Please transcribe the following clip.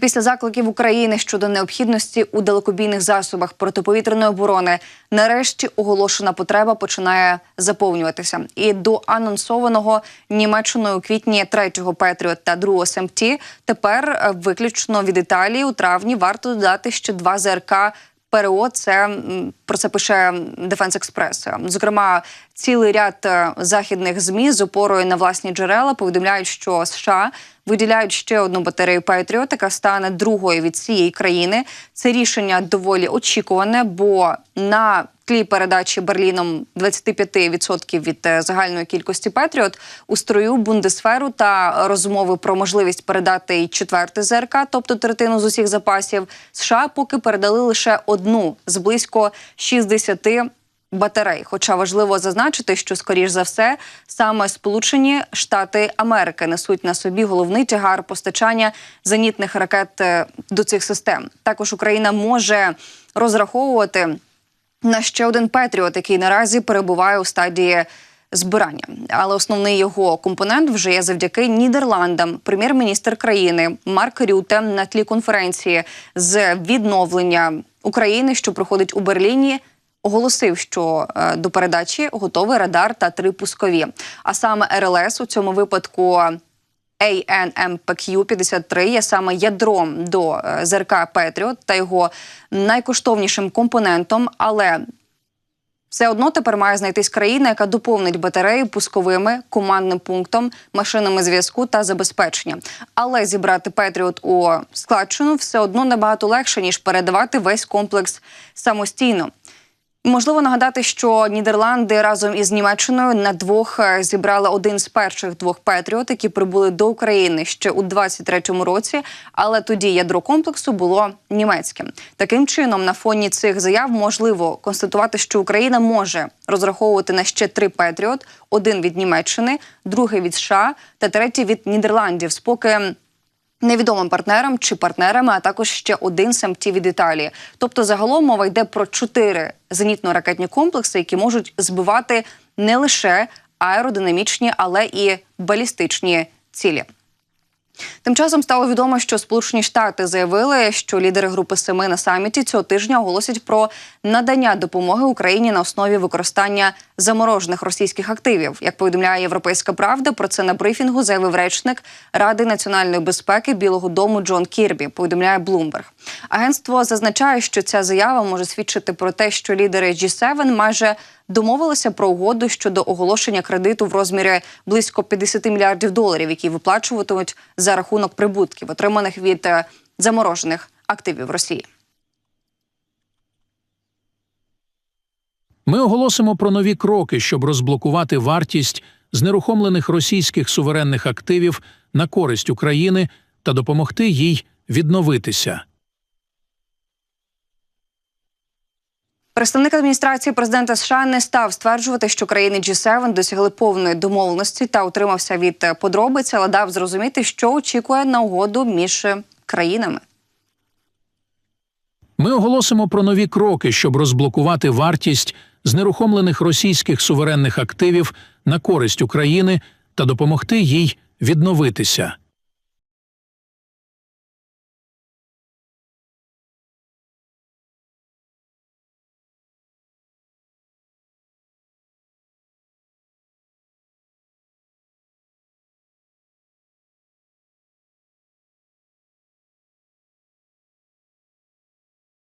Після закликів України щодо необхідності у далекобійних засобах протиповітряної оборони нарешті оголошена потреба починає заповнюватися. І до анонсованого Німеччиною у квітні третього Петріот та другого СМТ тепер е, виключно від Італії у травні варто додати ще два ЗРК ПРО. Це про це пише Дефенс Експрес. Зокрема, цілий ряд е, західних змі з опорою на власні джерела повідомляють, що США виділяють ще одну батарею яка стане другою від цієї країни. Це рішення доволі очікуване, бо на тлі передачі Берліном 25% від е, загальної кількості Петріот у строю Бундесферу та розмови про можливість передати й четвертий ЗРК, тобто третину з усіх запасів. США поки передали лише одну з близько 60 батарей. Хоча важливо зазначити, що скоріш за все саме Сполучені Штати Америки несуть на собі головний тягар постачання зенітних ракет е, до цих систем. Також Україна може розраховувати на ще один Петріот, який наразі перебуває у стадії збирання. Але основний його компонент вже є завдяки Нідерландам. Прем'єр-міністр країни Марк Рюте на тлі конференції з відновлення України, що проходить у Берліні. Оголосив, що е, до передачі готовий радар та три пускові. А саме РЛС у цьому випадку ANMPQ-53 є саме ядром до е, ЗРК Петріот та його найкоштовнішим компонентом, але все одно тепер має знайтись країна, яка доповнить батарею пусковими командним пунктом, машинами зв'язку та забезпечення. Але зібрати Петріот у складчину все одно набагато легше ніж передавати весь комплекс самостійно. Можливо нагадати, що Нідерланди разом із Німеччиною на двох е, зібрали один з перших двох Петріот, які прибули до України ще у 23-му році. Але тоді ядро комплексу було німецьким. Таким чином, на фоні цих заяв можливо констатувати, що Україна може розраховувати на ще три Петріот: один від Німеччини, другий від США та третій від Нідерландів. Споки невідомим партнерам чи партнерами, а також ще один СМТ від Італії. Тобто, загалом мова йде про чотири зенітно-ракетні комплекси, які можуть збивати не лише аеродинамічні, але і балістичні цілі. Тим часом стало відомо, що Сполучені Штати заявили, що лідери групи семи на саміті цього тижня оголосять про надання допомоги Україні на основі використання заморожених російських активів. Як повідомляє Європейська Правда, про це на брифінгу заявив речник Ради національної безпеки Білого Дому Джон Кірбі. Повідомляє Блумберг. Агентство зазначає, що ця заява може свідчити про те, що лідери G7 майже домовилися про угоду щодо оголошення кредиту в розмірі близько 50 мільярдів доларів, які виплачуватимуть за рахунок прибутків, отриманих від е, заморожених активів Росії. Ми оголосимо про нові кроки, щоб розблокувати вартість знерухомлених російських суверенних активів на користь України та допомогти їй відновитися. Представник адміністрації президента США не став стверджувати, що країни G7 досягли повної домовленості та утримався від е, подробиць, але дав зрозуміти, що очікує на угоду між країнами. Ми оголосимо про нові кроки, щоб розблокувати вартість знерухомлених російських суверенних активів на користь України та допомогти їй відновитися.